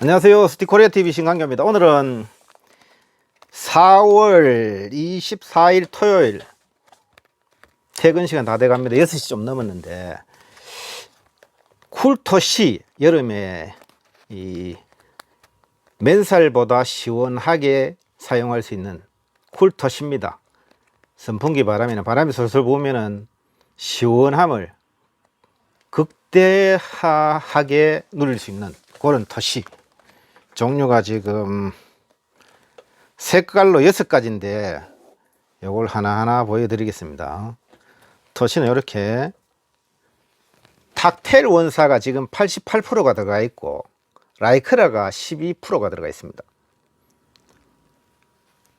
안녕하세요. 스티코리아 TV 신강규입니다. 오늘은 4월 24일 토요일 퇴근 시간 다 돼갑니다. 6시 좀 넘었는데 쿨토시 여름에 이 맨살보다 시원하게 사용할 수 있는 쿨토시입니다. 선풍기 바람이나 바람이 솔솔 부으면은 시원함을 극대화하게 누릴 수 있는 그런 토시. 종류가 지금 색깔로 여섯 가지인데 요걸 하나하나 보여드리겠습니다. 토시는 이렇게 탁텔 원사가 지금 88%가 들어가 있고 라이크라가 12%가 들어가 있습니다.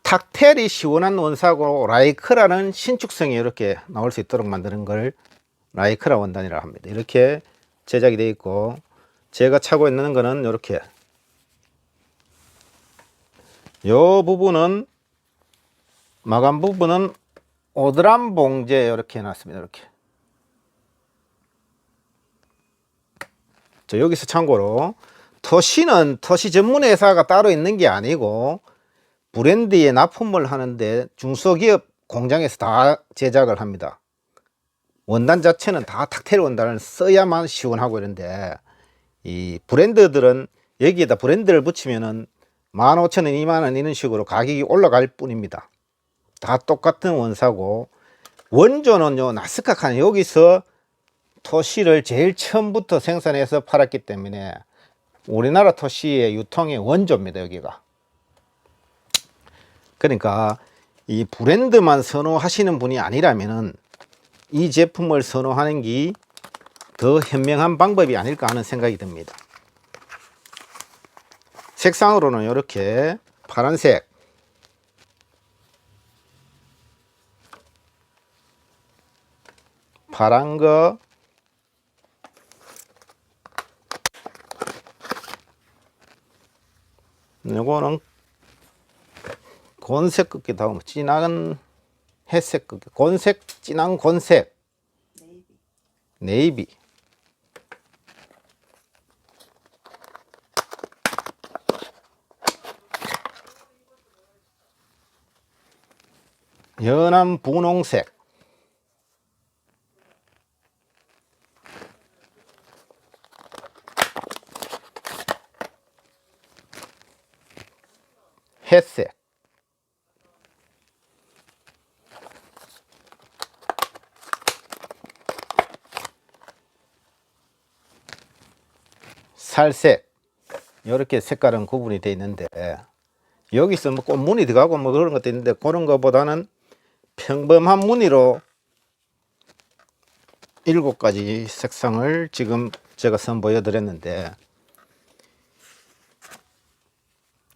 탁텔이 시원한 원사고 라이크라는 신축성이 이렇게 나올 수 있도록 만드는 걸 라이크라 원단이라 합니다. 이렇게 제작이 되어 있고 제가 차고 있는 거는 이렇게 요 부분은 마감 부분은 오드람 봉제 이렇게 해놨습니다. 이렇게. 저 여기서 참고로 터시는 터시 전문 회사가 따로 있는 게 아니고 브랜드에 납품을 하는데 중소기업 공장에서 다 제작을 합니다. 원단 자체는 다 탁테일 원단을 써야만 시원하고 이런데 이 브랜드들은 여기에다 브랜드를 붙이면은 15,000원, 2만원 이런 식으로 가격이 올라갈 뿐입니다. 다 똑같은 원사고 원조는요 나스카카는 여기서 토시를 제일 처음부터 생산해서 팔았기 때문에 우리나라 토시의 유통의 원조입니다 여기가 그러니까 이 브랜드만 선호하시는 분이 아니라면은 이 제품을 선호하는 게 더 현명한 방법이 아닐까 하는 생각이 듭니다. 색상으로는 이렇게 파란색, 파란 거, 요거는 곤색 같기도 하고 진한 회색 같기. 곤색 진한 곤색. 네이비 연한 분홍색. 회색. 살색. 이렇게 색깔은 구분이 되어 있는데 여기서 뭐 꽃무늬 들어가고 뭐 그런 것도 있는데 그런 것보다는 평범한 무늬로 일곱 가지 색상을 지금 제가 선보여 드렸는데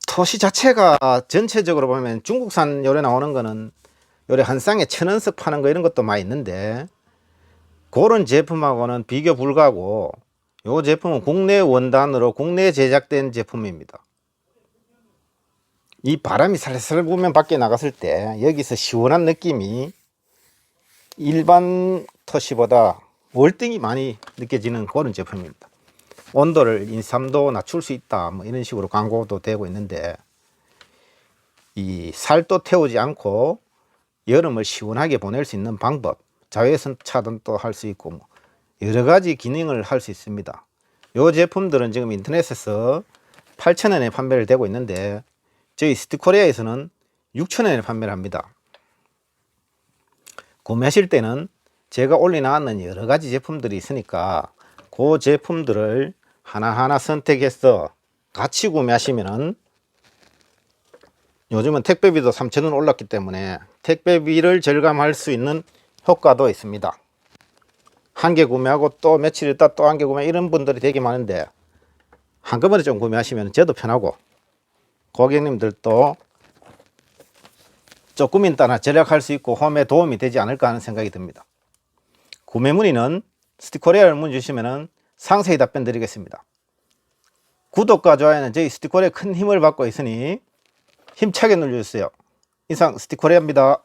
토시 자체가 전체적으로 보면 중국산 요래 나오는 거는 요래 한 쌍에 천 원씩 파는 거 이런 것도 많이 있는데 그런 제품하고는 비교 불가고 요 제품은 국내 원단으로 국내 제작된 제품입니다. 이 바람이 살살 불면 밖에 나갔을 때 여기서 시원한 느낌이 일반 토시보다 월등히 많이 느껴지는 그런 제품입니다. 온도를 2, 3도 낮출 수 있다. 뭐 이런 식으로 광고도 되고 있는데 이 살도 태우지 않고 여름을 시원하게 보낼 수 있는 방법. 자외선 차단도 할 수 있고 뭐 여러 가지 기능을 할 수 있습니다. 이 제품들은 지금 인터넷에서 8,000원에 판매를 되고 있는데 저희 스티코리아에서는 6,000원에 판매를 합니다. 구매하실 때는 제가 올려놨는 여러 가지 제품들이 있으니까 그 제품들을 하나하나 선택해서 같이 구매하시면은 요즘은 택배비도 3,000원 올랐기 때문에 택배비를 절감할 수 있는 효과도 있습니다. 한 개 구매하고 또 며칠 있다 또 한 개 구매 이런 분들이 되게 많은데 한꺼번에 좀 구매하시면 저도 편하고 고객님들도 조금 있다나 절약할 수 있고 홈에 도움이 되지 않을까 하는 생각이 듭니다. 구매 문의는 스티코리아를 문의 주시면 상세히 답변 드리겠습니다. 구독과 좋아요는 저희 스티코리아에 큰 힘을 받고 있으니 힘차게 눌러주세요. 이상 스티코리아입니다.